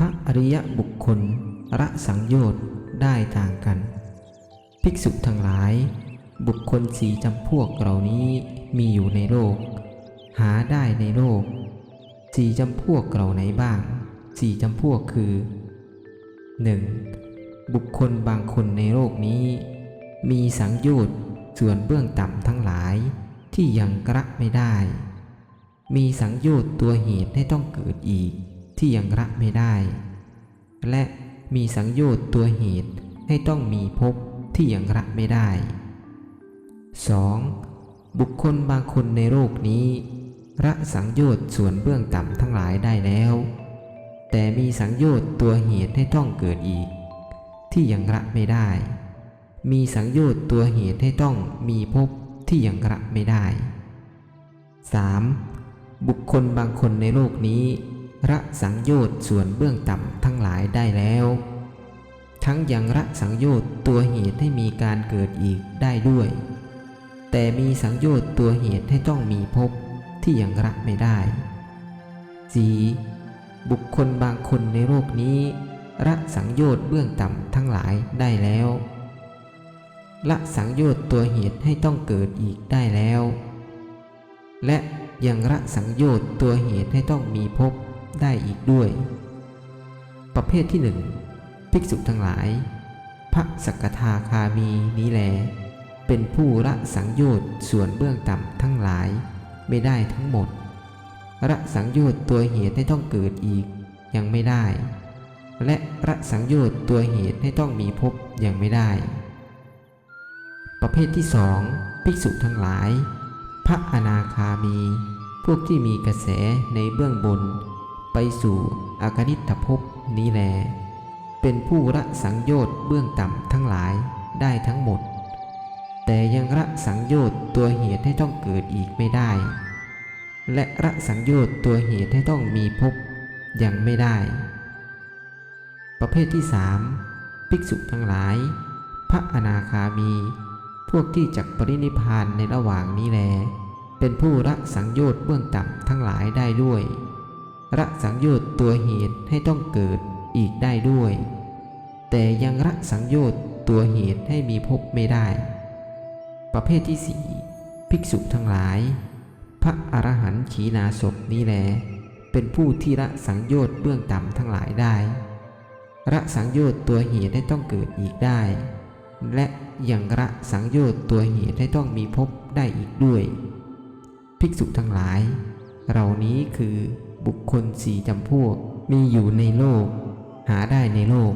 พระอริยบุคคลละสังโยชน์ได้ต่างกัน ภิกษุทั้งหลาย บุคคลสี่จำพวกเหล่านี้มีอยู่ในโลก หาได้ในโลกสี่จำพวกเหล่าไหนบ้างสี่จำพวกคือ 1. บุคคลบางคนในโลกนี้ มีสังโยชน์ส่วนเบื้องต่ำทั้งหลายที่ยังกระไม่ได้ มีสังโยชน์ตัวเหตุให้ต้องเกิดอีก ที่ยังละไม่ได้ และมีสังโยชน์ตัวเหตุให้ต้องมีภพที่ยังละไม่ได้ 2. บุคคลบางคนในโลกนี้ละสังโยชน์ส่วนเบื้องต่ำทั้งหลายได้แล้ว แต่มีสังโยชน์ตัวเหตุให้ต้องเกิดอีก ที่ยังละไม่ได้ มีสังโยชน์ตัวเหตุให้ต้องมีภพที่ยังละไม่ได้ 3. บุคคลบางคนในโลกนี้ ละสังโยชน์ส่วนเบื้องต่ำทั้งหลายได้แล้ว ทั้งยังละสังโยชน์ตัวเหตุให้มีการเกิดอีกได้ด้วย แต่มีสังโยชน์ตัวเหตุให้ต้องมีภพที่ยังละไม่ได้ 4. บุคคลบางคนในโลกนี้ละสังโยชน์เบื้องต่ำทั้งหลายได้แล้วละสังโยชน์ตัวเหตุให้ต้องเกิดอีกได้แล้ว และยังละสังโยชน์ตัวเหตุให้ต้องมีภพ ได้อีกด้วย ประเภทที่หนึ่งภิกษุทั้งหลาย พระสกทาคามีนี้แล เป็นผู้ละสังโยชน์ส่วนเบื้องต่ำทั้งหลายไม่ได้ทั้งหมดละสังโยชน์ตัวเหตุให้ต้องเกิดอีกยังไม่ได้ และละสังโยชน์ตัวเหตุให้ต้องมีภพยังไม่ได้ ประเภทที่สองภิกษุทั้งหลาย พระอนาคามี พวกที่มีกระแสในเบื้องบน สู่อากนิทภพนี้แล เป็นผู้ละสังโยชน์เบื้องต่ำทั้งหลายได้ทั้งหมด แต่ยังละสังโยชน์ตัวเหตุให้ต้องเกิดอีกไม่ได้ และละสังโยชน์ตัวเหตุให้ต้องมีภพยังไม่ได้ ประเภทที่สามภิกษุทั้งหลาย พระอนาคามี พวกที่จักปรินิพพานในระหว่างนี้แล เป็นผู้ละสังโยชน์เบื้องต่ำทั้งหลายได้ด้วย ละสังโยชน์ตัวเหตุให้ต้องเกิดอีกได้ด้วย แต่ยังละสังโยชน์ตัวเหตุให้มีภพไม่ได้ ประเภทที่สี่ภิกษุทั้งหลาย พระอรหันต์ขีณาศพนี้แลเป็นผู้ที่ละสังโยชน์เบื้องต่ำทั้งหลายได้ละสังโยชน์ตัวเหตุให้ต้องเกิดอีกได้ และยังละสังโยชน์ตัวเหตุให้ต้องมีภพได้อีกด้วย ภิกษุทั้งหลาย เหล่านี้คือ บุคคลสี่จำพวก มีอยู่ในโลก หาได้ในโลก